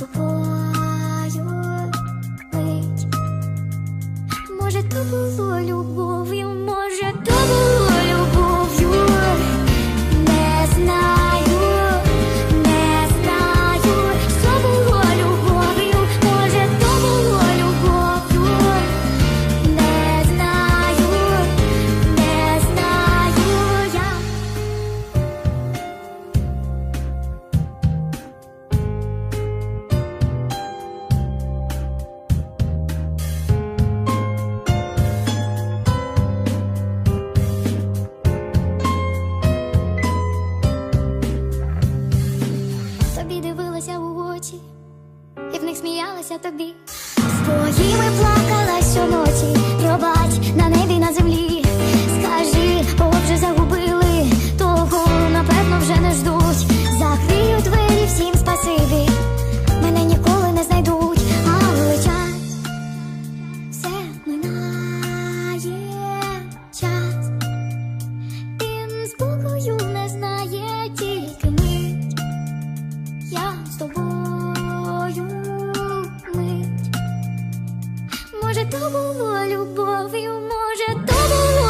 тобою лить. Може, то було любов'ю, може, то було. Тобі. З твоїми плакала щоночі, пробач на небі на землі. Скажи, кого загубили, того напевно вже не ждуть. Закрию двері всім спасибі, мене ніколи не знайдуть, але час все минає час. Він спокою не знає тільки мить. Я з тобою Може, то було любов'ю, може, то було.